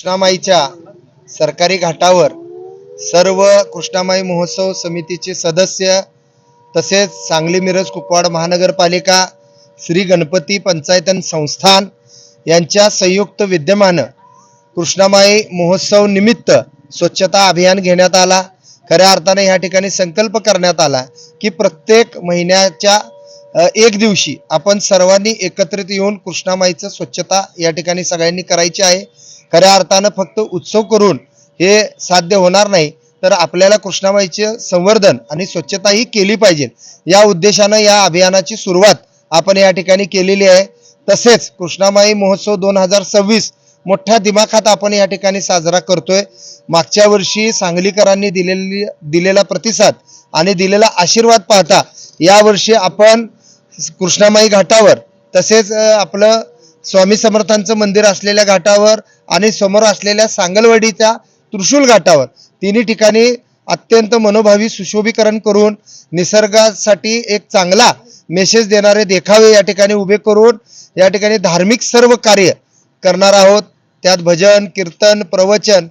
कृष्णामाईच्या सरकारी घाटावर सर्व कृष्णामाई महोत्सव समितीचे सदस्य तसेच सांगली मिरज कुपवाड महानगरपालिका श्री गणपती पंचायतन संस्थान यांच्या संयुक्त विद्यमानं कृष्णामाई महोत्सव निमित्त स्वच्छता अभियान घेण्यात आला. खऱ्या अर्थाने ह्या ठिकाणी संकल्प करण्यात आला की प्रत्येक महिन्याच्या एक दिवशी आपण सर्वांनी एकत्रित येऊन कृष्णामाईचं स्वच्छता या ठिकाणी सगळ्यांनी करायची आहे. खऱ्या अर्थानं फक्त उत्सव करून हे साध्य होणार नाही तर आपल्याला कृष्णामाईचे संवर्धन आणि स्वच्छताही केली पाहिजे. या उद्देशानं या अभियानाची सुरुवात आपण या ठिकाणी केलेली आहे. तसेच कृष्णामाई महोत्सव दोन हजार सव्वीस मोठ्या दिमाखात आपण या ठिकाणी साजरा करतोय. मागच्या वर्षी सांगलीकरांनी दिलेली दिलेला प्रतिसाद आणि दिलेला आशीर्वाद पाहता यावर्षी आपण कृष्णामाई घाटावर तसेच आपलं स्वामी समर्थांचं मंदिर असलेल्या घाटावर आणि समोर असलेल्या सांगलवाडीच्या त्रिशूल घाटावर. तिन्ही ठिकाणी अत्यंत मनोभावी सुशोभीकरण करून निसर्गासाठी एक चांगला मेसेज देणारे देखावे या ठिकाणी उभे करून या ठिकाणी धार्मिक सर्व कार्य करणार आहोत. त्यात भजन कीर्तन प्रवचन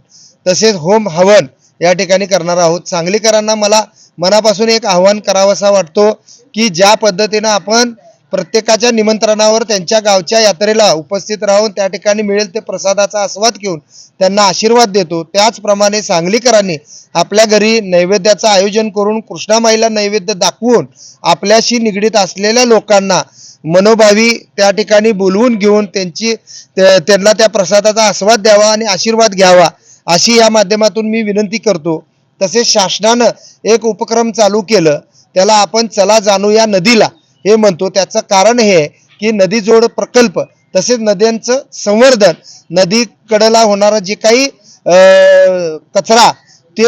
तसेच होम हवन या ठिकाणी करणार आहोत. सांगलीकरांना मला मनापासून एक आव्हान करावंसा वाटतो की ज्या पद्धतीनं आपण प्रत्येकाच्या निमंत्रणावर त्यांच्या गावच्या यात्रेला उपस्थित राहून त्या ठिकाणी मिळेल ते प्रसादाचा आस्वाद घेऊन त्यांना आशीर्वाद देतो. त्याचप्रमाणे सांगलीकरांनी आपल्या घरी नैवेद्याचं आयोजन करून कृष्णामाईला नैवेद्य दाखवून आपल्याशी निगडीत असलेल्या लोकांना मनोभावी त्या ठिकाणी बोलवून घेऊन त्यांची त्यांना त्या प्रसादाचा आस्वाद द्यावा आणि आशीर्वाद घ्यावा अशी या माध्यमातून मी विनंती करतो. तसेच शासनानं एक उपक्रम चालू केलं. त्याला आपण चला जाणू या नदीला. हे म्हणतो त्याचं कारण हे आहे की नदीजोड प्रकल्प तसेच नद्यांचं संवर्धन नदीकडला होणारा जे काही कचरा ते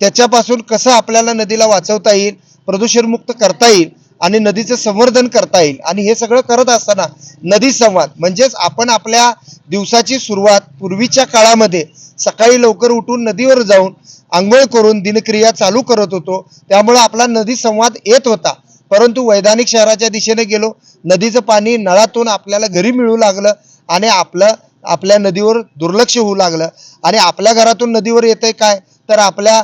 त्याच्यापासून कसं आपल्याला नदीला वाचवता येईल प्रदूषणमुक्त करता येईल आणि नदीचं संवर्धन करता येईल आणि हे सगळं करत असताना नदी संवाद म्हणजेच आपण आपल्या दिवसाची सुरुवात पूर्वीच्या काळामध्ये सकाळी लवकर उठून नदीवर जाऊन आंघोळ करून दिनक्रिया चालू करत होतो त्यामुळे आपला नदी संवाद येत होता. परंतु वैधानिक शहराच्या दिशेने गेलो. नदीचं पाणी नळातून आपल्याला घरी मिळू लागलं आणि आपलं आपल्या नदीवर दुर्लक्ष होऊ लागलं. आणि आपल्या घरातून नदीवर येतंय काय? तर आपल्या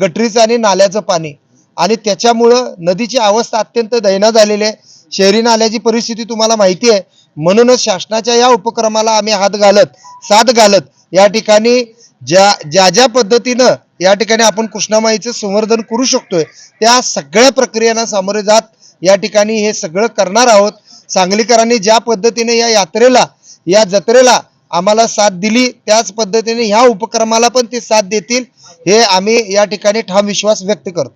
गटरीचं आणि नाल्याचं पाणी. आणि त्याच्यामुळं नदीची अवस्था अत्यंत दैना झालेली आहे. शहरी नाल्याची परिस्थिती तुम्हाला माहिती आहे. म्हणूनच शासनाच्या या उपक्रमाला आम्ही हात घालत साथ घालत या ठिकाणी ज्या ज्या ज्या पद्धतीनं या ठिकाणी आपण कृष्णामाईचं संवर्धन करू शकतोय त्या सगळ्या प्रक्रियांना सामोरे जात या ठिकाणी हे सगळं करणार आहोत. सांगलीकरांनी ज्या पद्धतीने या यात्रेला या जत्रेला आम्हाला साथ दिली त्याच पद्धतीने ह्या उपक्रमाला पण ते साथ देतील हे आम्ही या ठिकाणी ठाम विश्वास व्यक्त करतो.